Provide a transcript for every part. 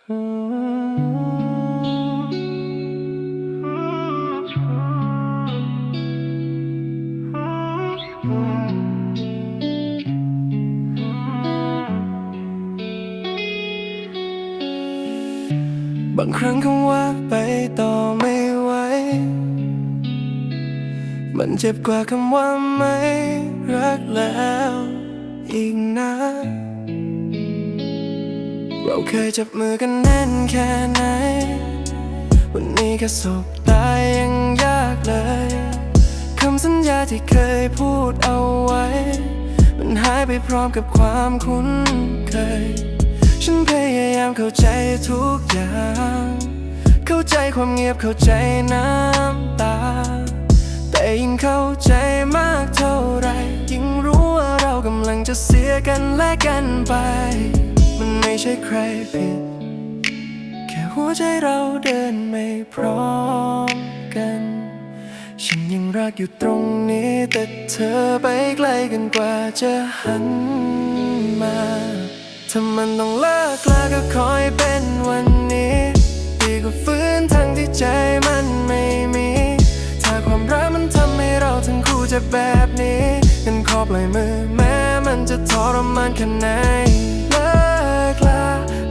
บางครั้งคำว่าไปต่อไม่ไหว มันเจ็บกว่าคำว่าไม่รักแล้ว อีกนะ เราเคยจับมือกันแน่นแค่ไหน วันนี้แค่สบตายังยากเลยคำสัญญาที่เคยพูดเอาไว้ มันหายไปพร้อมกับความคุ้นเคย ฉันพยายามเข้าใจทุกอย่าง เข้าใจความเงียบเข้าใจน้ำตา แต่ยิ่งเข้าใจมากเท่าไร ยิ่งรู้ว่าเรากำลังจะเสียกันและกันไป มันไม่ใช่ใครผิด แค่หัวใจเราเดินไม่พร้อมกัน ฉันยังรักอยู่ตรงนี้ แต่เธอไปไกลกันกว่าจะหันมาถ้ามันต้องเลิกลาก็คอยเป็นวันนี้ดีกว่าฟื้นทั้งที่ใจมันไม่มี ถ้าความรักมันทำให้เราทั้งคู่เจ็บแบบนี้งั้นขอปล่อยมือแม้มันจะทรมานแค่ไหน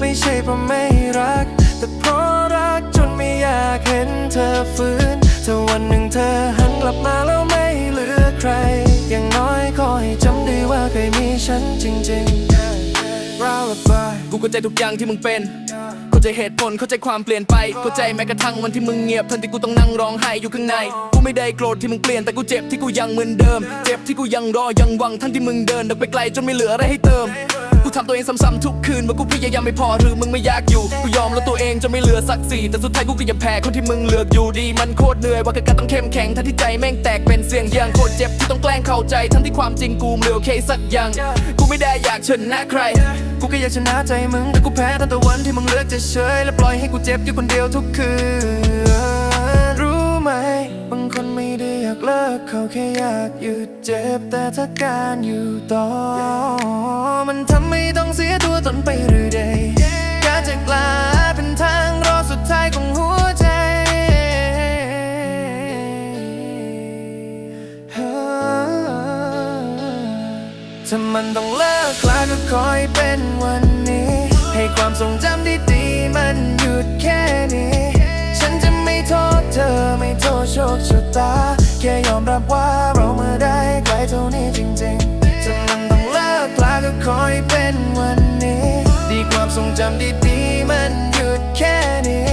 ไม่ใช่เพราะไม่รัก แต่เพราะรักจนไม่อยากเห็นเธอฟื้นถ้าวันหนึ่งเธอหันกลับมาแล้วไม่เหลือใคร อย่างน้อยขอให้จำได้ว่าเคยมีฉันจริงๆเราระบายกูเข้าใจทุกอย่างที่มึงเป็นเข้าใจเหตุผลเข้าใจความเปลี่ยนไปเข้าใจแม้กระทั่งวันที่มึงเงียบทันที่กูต้องนั่งร้องไห้อยู่ข้างใน กูไม่ได้โกรธที่มึงเปลี่ยนแต่กูเจ็บที่กูยังเหมือนเดิม เจ็บที่กูยังรอยังหวังทั้งที่มึงเดินเดินไปไกลจนไม่เหลืออะไรให้เติม กูทำตัวเองซ้ำๆทุกคืนว่ากูพยายามไม่พอหรือมึงไม่อยากอยู่ กูยอมแล้วตัวเองจนไม่เหลือสักสี่แต่สุดท้ายกูก็ยังแพ้คนที่มึงเลือกอยู่ดี มันโคตรเหนื่อยว่ากับการต้องเข้มแข็งทั้งที่ใจแม่งแตกเป็นเสียงย่างโคตรเจ็บที่ต้องแกล้งเข้าใจ ทั้งที่ความจริงกูไม่เหลือโอเคสักอย่างกูไม่ได้อยากชนะใคร กูแค่อยากชนะใจมึงแต่กูแพ้ตั้งแต่วันที่มึงเลือกจะเฉยและปล่อยให้กูเจ็บอยู่คนเดียวทุกคืน อยากเลิกเขาแค่อยากหยุดเจ็บแต่ถ้าการอยู่ต่อ มันทำให้ต้องเสียตัวตนไปเรื่อยดการจะกลาเป็นทางรอดสุดท้ายของหัวใจถ้ามันต้องเลิกลาก็คอยเป็นวันนี้ ให้ความทรงจำดีๆมันหยุดแค่นี้ฉันจะไม่ โทษเธอไม่โทษโชคชะตา แค่ยอมรับว่าเรามาได้ไกลเท่านี้จริงๆถ้ามันต้องเลิกลาก็คอยเป็นวันนี้ ดีความทรงจำดีๆ มันหยุดแค่นี้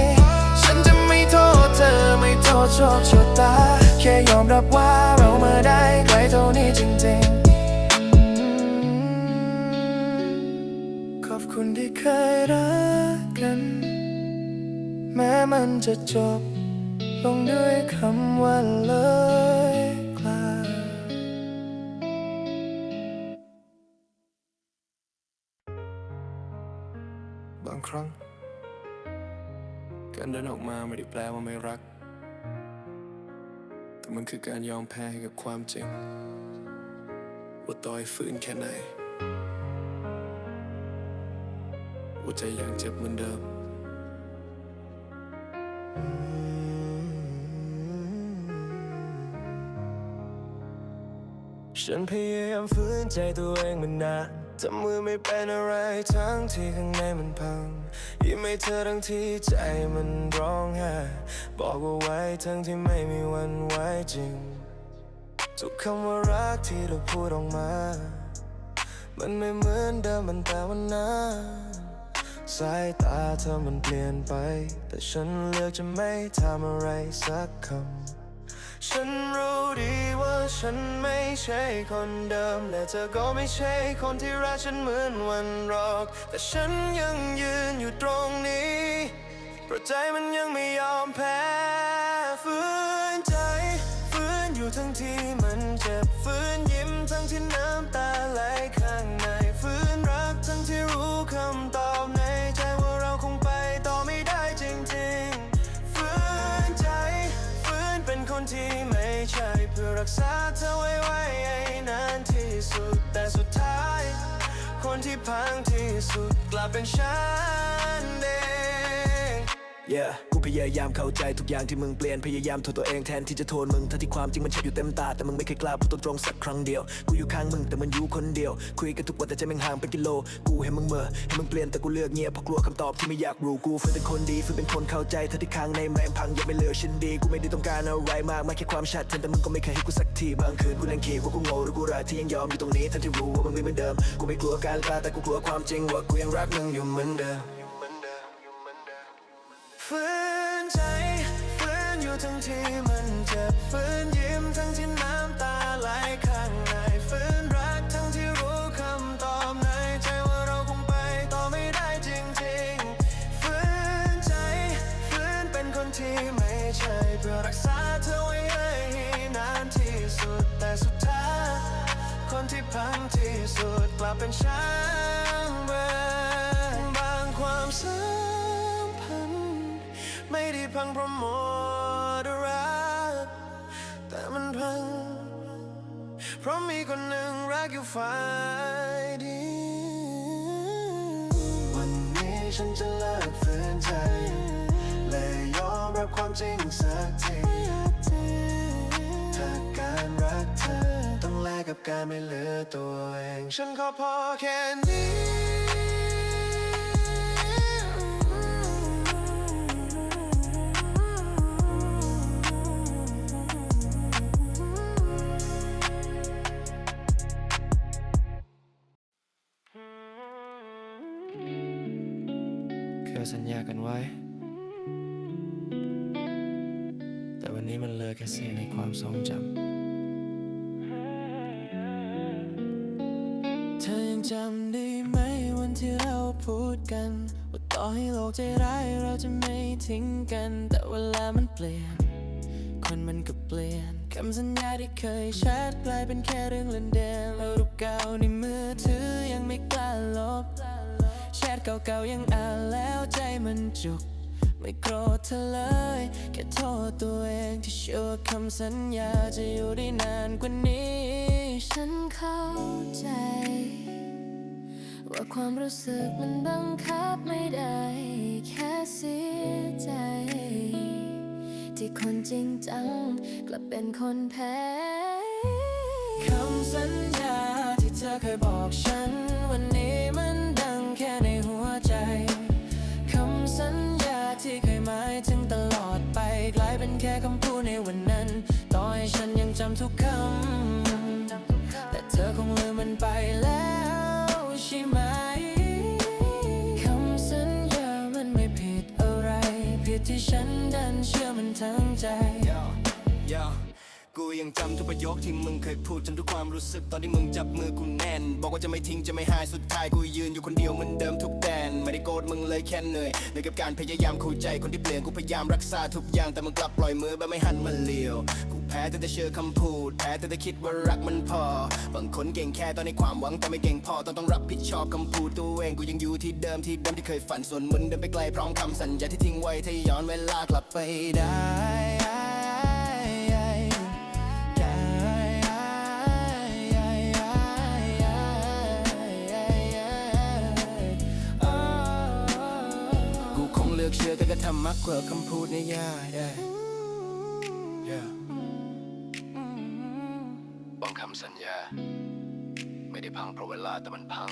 ฉันจะไม่โทษเธอไม่โทษโชคชะตา แค่ยอมรับว่าเรามาได้ไกลเท่านี้จริงๆขอบคุณที่เคยรักกัน แม้มันจะจบ ลงด้วยคำว่าเลยคลาบางครั้ง การเดินออกมาไม่ได้แปลว่าไม่รัก แต่มันคือการยอมแพ้ให้กับความจริง ว่าต่อยฝืนแค่ไหนหัวใจยังเจ็บเหมือนเดิม ฉันพยายามฝืนใจตัวเองมานานทำมือไม่เป็นอะไรทั้งที่ข้างในมันพังยิ้มให้เธอทั้งที่ใจมันร้องไห้บอกว่าไว้ทั้งที่ไม่มีวันไว้จริง ทุกคำว่ารักที่เราพูดออกมา มันไม่เหมือนเดิมมันแต่วันนั้นสายตาเธอมันเปลี่ยนไป แต่ฉันเลือกจะไม่ทำอะไรสักคำ ฉันรู้ดีว่าฉันไม่ใช่คนเดิม และเธอก็ไม่ใช่คนที่รักฉันเหมือนวันหรอก แต่ฉันยังยืนอยู่ตรงนี้เพราะใจมันยังไม่ยอมแพ้ Bonji Pang Tisu and Shande. Yeah. กูพยายามเข้าใจทุกอย่างที่มึงเปลี่ยนพยายามโทษตัวเองแทนที่จะโทษมึงทั้งที่ความจริงมันชัดอยู่เต็มตาแต่มึงไม่เคยกล้าพูดตรงๆสักครั้งเดียวกูอยู่ข้างมึงแต่มันอยู่คนเดียว คุยกันทุกวันแต่ใจมึงห่างเป็นกิโล กูให้มึงเมื่อให้มึงเปลี่ยนแต่กูเลือกเงียบเพราะกลัวคำตอบที่ไม่อยากรู้กูฝืนเป็นคนดีฝืนเป็นคนเข้าใจทั้งที่ข้างในแรงพังยังไม่เหลือชิ้นดีกูไม่ได้ต้องการอะไรมากมายแค่ความชัดเจนแต่มึงก็ไม่เคยให้กูสักทีบางคืนกูนั่งคิดว่ากูโง่หรือกูรักที่ยังยอมอยู่ตรงนี้ทั้งที่รู้ว่ามึงไม่เหมือนเดิมกูไม่กลัวการกล้าแต่กูกลัวความจริงว่ากูยังรักมึงอยู่เหมือนเดิมฝืน ทั้งที่มันเจ็บฝืนยิ้มทั้งที่น้ำตาไหลข้างในฝืนรักทั้งที่รู้คำตอบในใจว่าเราคงไปต่อไม่ได้จริงๆฝืนใจฝืนเป็นคนที่ไม่ใช่เพื่อรักษาเธอไว้ให้นานที่สุดแต่สุดท้ายคนที่พังที่สุดกลับเป็นช่างเบงบางความสัมพันธ์ไม่ได้พังเพราะหม ราะมีคนหนึ่งรักอยู่ฝ่ายเดียววันนี้ฉันจะเลิกฝืนใจ และยอมรับความจริงสักทีถ้าการรักเธอ ต้องแลกกับการไม่เหลือตัวเอง ฉันขอพอแค่นี้ จำได้ไหมวันที่เราพูดกัน ว่าต่อให้โลกใจร้ายเราจะไม่ทิ้งกัน แต่เวลามันเปลี่ยน คนมันก็เปลี่ยนคำสัญญาที่เคยแชทกลายเป็นแค่เรื่องเล่นเดิมแล้วรูปเก่าในมือถือยังไม่กล้าลบแชทเก่าๆยังอ่านแล้วใจมันจุก ไม่โกรธเธอเลยแค่โทษตัวเองที่เชื่อคำสัญญาจะอยู่ได้นานกว่านี้ ฉันเข้าใจ ว่าความรู้สึกมันบังคับไม่ได้ แค่เสียใจ ที่คนจริงจัง กลับเป็นคนแพ้คำสัญญาที่เธอเคยบอกฉัน วันนี้มันดังแค่ในหัวใจคำสัญญาที่เคยหมายถึงตลอดไป กลายเป็นแค่คำพูดในวันนั้น ต่อให้ฉันยังจำทุกคำแต่เธอคงลืมมันไปแล้ว ใช่ไหมคำสัญญามันไม่ผิดอะไร ผิดที่ฉันดันเชื่อมันทั้งใจ Yo, กูยังจำทุกประโยคที่มึงเคยพูดจำทุกความรู้สึกตอนที่มึงจับมือกูแน่น บอกว่าจะไม่ทิ้งจะไม่หายสุดท้ายกูยืนอยู่คนเดียวเหมือนเดิมทุกแดนไม่ได้โกรธมึงเลยแค่เหนื่อยเหนื่อยกับการพยายามเข้าใจคนที่เปลี่ยนกูพยายามรักษาทุกอย่างแต่มึงกลับปล่อยมือแบบไม่หันมาเลียวกูแพ้แต่แต่เชื่อคำพูดแพ้แต่แต่คิดว่ารักมันพอบางคนเก่งแค่ตอนในความหวังแต่ไม่เก่งพอต้องต้องรับผิดชอบคำพูดตัวเองกูยังอยู่ที่เดิมที่เดิมที่เคยฝันส่วนมึงเดินไปไกลพร้อมคำสัญญาที่ทิ้งไว้ถ้าย้อนเวลากลับไปได้ อกเชื่อแต่ก็ทำมากกว่าคำพูดในยาได้ yeah. บางคำสัญญา ไม่ได้พังเพราะเวลาแต่มันพัง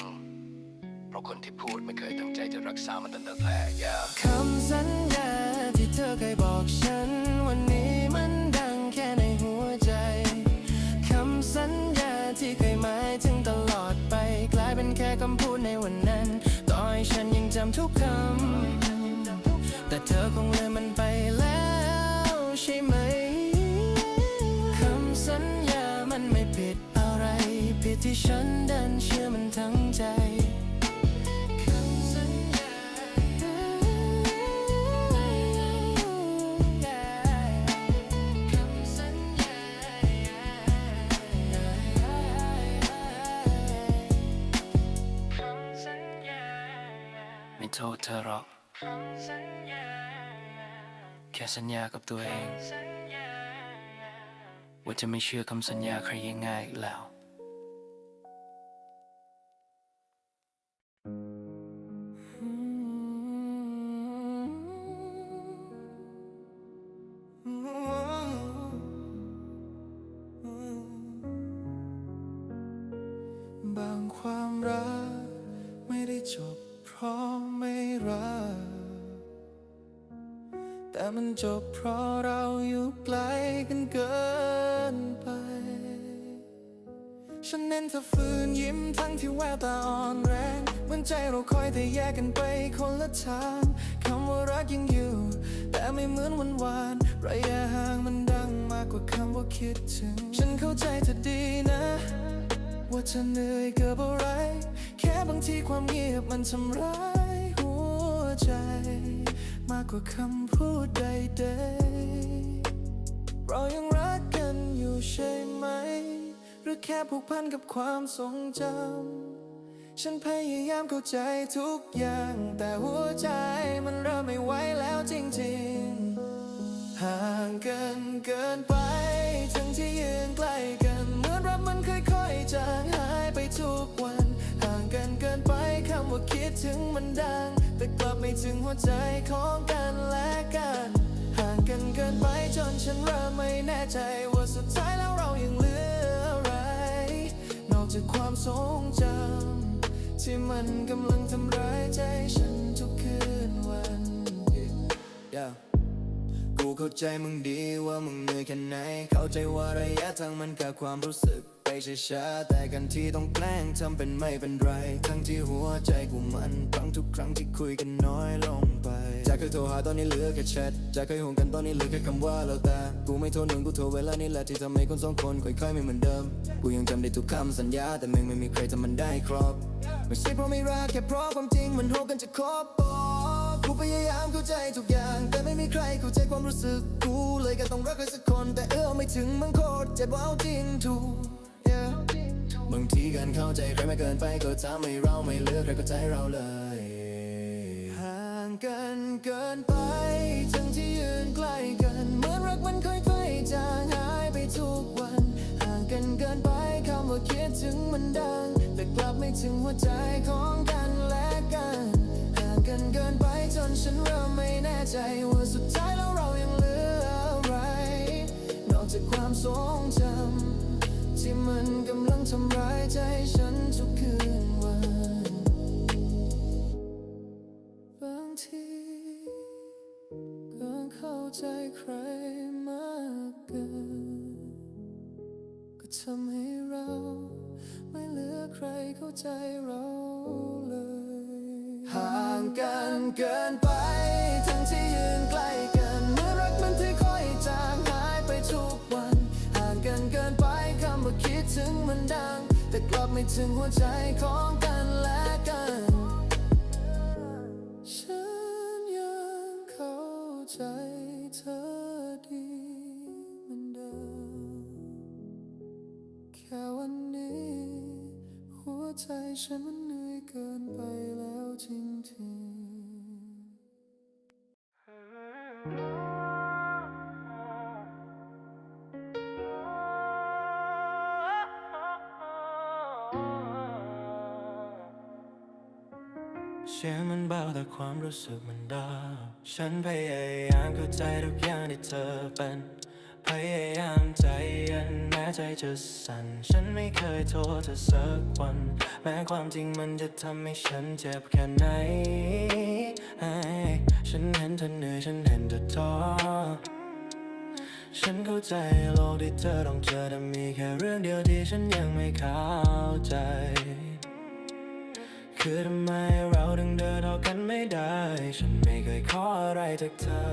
เพราะคนที่พูดไม่เคยตั้งใจจะรักษามันตั้งแต่แรก yeah. คำสัญญาที่เธอเคยบอกฉัน วันนี้มันดังแค่ในหัวใจ คำสัญญาที่เคยหมายถึงตลอดไป กลายเป็นแค่คำพูดในวันนั้น ต่อให้ฉันยังจำทุกคำ แต่เธอคงลืมมันไปแล้วใช่ไหม คำสัญญามันไม่ผิดอะไรผิดที่ฉันดันเชื่อมันทั้งใจคำสัญญาคำสัญญาคำสัญญาไม่โทษเธอหรอก แค่สัญญากับตัวเอง ว่าจะไม่เชื่อคำสัญญาใครง่ายๆอีกแล้วบางความรัก ไม่ได้จบเพราะไม่รัก มันจบเพราะเราอยู่ไกลกันเกินไป ฉันเน้นเธอฝืนยิ้มทั้งที่แววตาอ่อนแรงเหมือนใจเราคอยแต่แยกกันไปคนละทางคำว่ารักยังอยู่ แต่ไม่เหมือนวันวานระยะห่างมันดังมากกว่าคำว่าคิดถึง ฉันเข้าใจเธอดีนะ ว่าเธอเหนื่อยเกับอะไร แค่บางทีความเงียบมันทำร้ายหัวใจากกว่าคำพูดใดๆ เรายังรักกันอยู่ใช่ไหม หรือแค่ผูกพันกับความทรงจำ ฉันพยายามเข้าใจทุกอย่าง แต่หัวใจมันเริ่มไม่ไหวแล้วจริงๆ ห่างกันเกินไป ทั้งที่ยืนใกล้กัน เหมือนรักมันค่อยๆจางหายไปทุกวัน ห่างกันเกินไปคำว่าคิดถึงมันดัง แต่กลับไม่ถึงหัวใจของกันและกัน ห่างกันเกินไปจนฉันเริ่มไม่แน่ใจว่าสุดท้ายแล้วเรายังเหลืออะไร นอกจากความทรงจำที่มันกำลังทำร้ายใจฉันทุกคืนวัน yeah. กูเข้าใจมึงดีว่ามึงเหนื่อยแค่ไหน เข้าใจว่าระยะทางมันกับความรู้สึก ช้าๆแต่กันที่ต้องแกล้งทำเป็นไม่เป็นไร ทั้งที่หัวใจกูมันพังทุกครั้งที่คุยกันน้อยลงไป จากเคยโทรหาตอนนี้เหลือแค่แชทจากเคยห่วงกันตอนนี้เหลือแค่คำว่าเราแต่กูไม่โทรหนึ่งกูโทรเวลานี้แหละที่ทำให้คนสองคนค่อยๆไม่เหมือนเดิม กูยังจำได้ทุกคำสัญญา แต่มึงไม่มีใครทำมันได้ครบไม่ใช่เพราะไม่รักแค่เพราะความจริงมันโหกันจะครบบอกกูพยายามเข้าใจทุกอย่าง แต่ไม่มีใครเข้าใจความรู้สึกกูเลยก็ต้องรักใครสักคน แต่เออไม่ถึงมันโคตรเจ็บว่าเอาจริงถูก บางทีการเข้าใจใครไม่เกินไปก็ทำให้เราไม่เลือกใครเข้าใจเราเลยห่างกันเกินไป ทั้งที่ยืนใกล้กันเหมือนรักมันค่อยๆจางหายไปทุกวัน ห่างกันเกินไปคำว่าคิดถึงมันดัง แต่กลับไม่ถึงหัวใจของกันและกัน ห่างกันเกินไปจนฉันเริ่มไม่แน่ใจว่าสุดท้ายแล้วเรายังเหลืออะไร นอกจากความทรงจำ ที่มันกำลังทำร้ายใจฉันทุกคืนวัน บางทีก็เข้าใจใครมากเกิน ก็ทำให้เรา ไม่เหลือใครเข้าใจเราเลย ห่างกันเกินไป ทั้งที่ยืนใกล้ ถึงมันดัง แต่กลับไม่ถึงหัวใจของกันและกัน ฉันยังเข้าใจเธอดีเหมือนเดิม แค่วันนี้ หัวใจฉันมันเหนื่อยเกินไปแล้วจริงๆ รู้สึกมันดังฉันพยายามเข้าใจทุกอย่างที่เธอเป็น พยายามใจเย็นแม้ใจจะสั่น ฉันไม่เคยโทษเธอสักวัน แม้ความจริงมันจะทำให้ฉันเจ็บแค่ไหน ฉันเห็นเธอเหนื่อยฉันเห็นเธอท้อฉันเข้าใจโลกที่เธอต้องเจอแต่มีแค่เรื่องเดียวที่ฉันยังไม่เข้าใจ คือทำไมเราถึงเดินต่อกันไม่ได้ ฉันไม่เคยขออะไรจากเธอ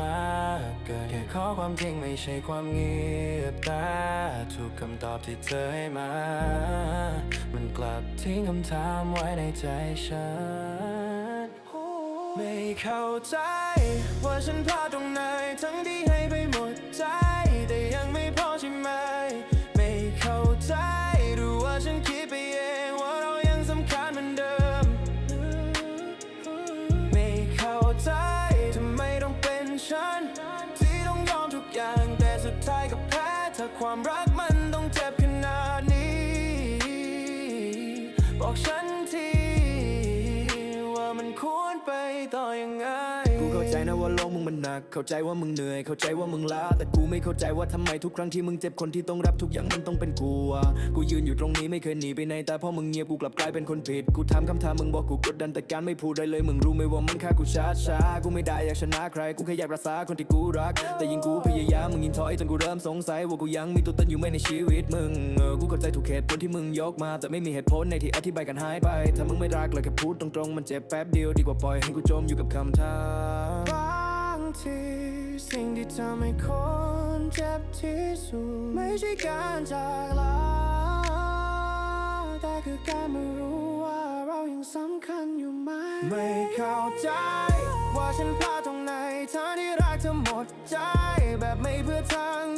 มากเกินแค่ขอความจริงไม่ใช่ความเงียบแต่ทุกคำตอบที่เธอให้มา มันกลับทิ้งคำถามไว้ในใจฉัน ไม่เข้าใจ ว่าฉันพลาดตรงไหนทั้งที่ให้ไปหมดใจ เข้าใจว่ามึงเหนื่อย เข้าใจว่ามึงล้า แต่กูไม่เข้าใจว่าทำไมทุกครั้งที่มึงเจ็บคนที่ต้องรับทุกอย่างมันต้องเป็นกูกูยืนอยู่ตรงนี้ไม่เคยหนีไปไหนแต่พอมึงเงียบกูกลับกลายเป็นคนผิด กูถามคำถามมึงบอกกูกดดันแต่การไม่พูดได้เลยมึงรู้ไหมว่ามันฆ่ากูช้าช้าๆกูไม่ได้อยากชนะใคร กูแค่อยากรักษาคนที่กูรัก แต่ยิ่งกูพยายามมึงยิ่งถอยจนกูเริ่มสงสัยว่ากูยังมีตัวตนอยู่ไหมในชีวิตมึงเออกูเข้าใจทุกเหตุผลที่มึงยกมา แต่ไม่มีเหตุผลในที่อธิบายกันหายไป ถ้ามึงไม่รักเลยแค่พูดตรงๆมันเจ็บแป๊บเดียวดีกว่าปล่อยให้กูจมอยู่กับคำถามบา ทีสิ่งที่ทำให้คนเจ็บที่สุดไม่ใช่การจากลาแต่คือการไม่รู้ว่าเรายังสำคัญอยู่ไหมไม่เข้าใจ ว่าฉันพลาดตรงไหนทั้งที่รักเธอหมดใจแบบไม่เพื่อทาง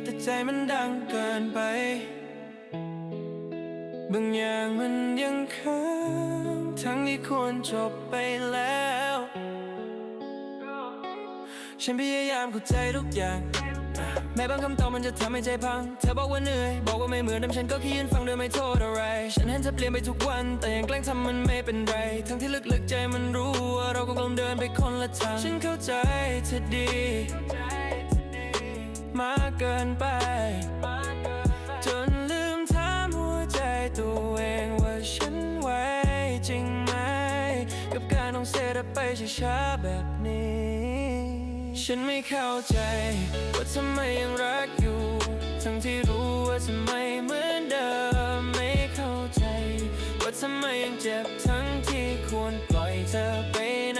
บแต่ใจมันดังเกินไป บางอย่างมันยังค้างทั้งที่ควรจบไปแล้ว ฉันพยายามเข้าใจทุกอย่าง แม้บางคำตอบมันจะทำให้ใจพัง เธอบอกว่าเหนื่อย บอกว่าไม่เหมือนเดิมฉันก็แค่ยืนฟังโดยไม่โทษอะไร ฉันเห็นเธอเปลี่ยนไปทุกวัน แต่ยังแกล้งทำมันไม่เป็นไร ทั้งที่ลึกๆใจมันรู้ว่าเรากำลังเดินไปคนละทาง ฉันเข้าใจเธอดี มากเกินไป จนลืมถามหัวใจตัวเองว่าฉันไหวจริงไหม กับการต้องเสด็จไปช้าๆแบบนี้ ฉันไม่เข้าใจ ว่าทำไมยังรักอยู่ ทั้งที่รู้ว่าทำไมเหมือนเดิมไม่เข้าใจ ว่าทำไมยังเจ็บทั้งที่ควรปล่อยเธอไปนา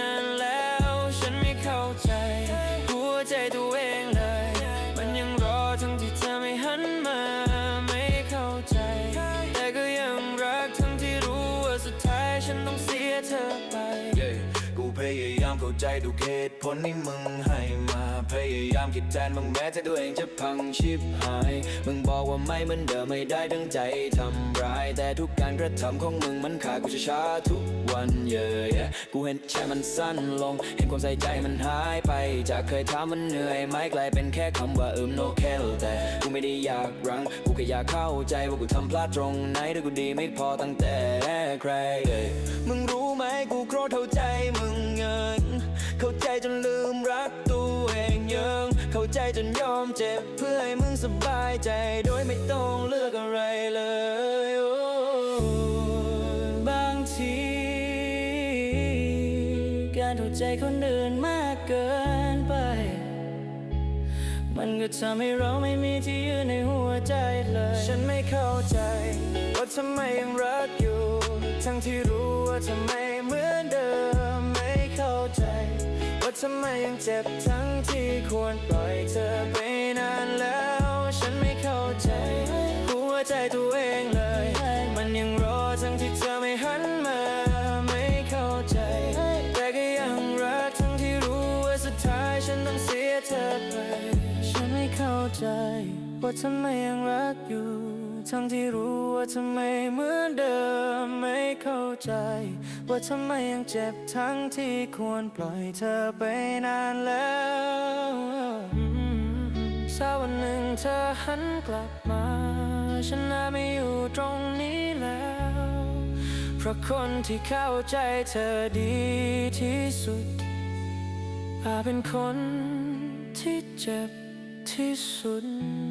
ใจทุกเหตุผลที่มึงให้มา พยายามคิดแทนมึงแม้ใจตัวเองจะพังชิบหาย มึงบอกว่าไม่เหมือนเดิมไม่ได้ดังใจทำร้าย แต่ทุกการกระทำของมึงมันขาดกูช้าทุกวันเยอะกูเห็นแค่มันสั้นลง เห็นความใส่ใจมันหายไป จากเคยถามมันเหนื่อยไหมกลายเป็นแค่คำว่าอิม no care แต่กูไม่ได้อยากรั้งกูแค่อยากเข้าใจว่ากูทำพลาดตรงไหนแต่กูดีไม่พอตั้งแต่ใคร มึงรู้ไหมกูโกรธเท่าใจมึง ใจจนยอมเจ็บ เพื่อให้มึงสบายใจ โดยไม่ต้องเลือกอะไรเลยบางที การเข้าใจคนอื่นมากเกินไป มันก็ทำให้เราไม่มีที่ยืนในหัวใจเลย ฉันไม่เข้าใจ ว่าทำไมยังรักอยู่ ทั้งที่รู้ว่าทำไมเหมือนเดิมไม่เข้าใจ ว่าทำไมยังเจ็บทั้งที่ควรปล่อยเธอไปนานแล้ว ฉันไม่เข้าใจ หัวใจตัวเองเลย มันยังรอทั้งที่เธอไม่หันมาไม่เข้าใจ แต่ก็ยังรักทั้งที่รู้ว่าสุดท้ายฉันต้องเสียเธอไป ฉันไม่เข้าใจ ว่าทำไมยังรักอยู่ ทั้งที่รู้ว่าทำไมเหมือนเดิมไม่เข้าใจ ว่าทำไมยังเจ็บทั้งที่ควรปล่อยเธอไปนานแล้วอืมถ้าวันหนึ่งเธอหันกลับมา ฉันน่าไม่อยู่ตรงนี้แล้ว เพราะคนที่เข้าใจเธอดีที่สุดอาจเป็นคนที่เจ็บที่สุด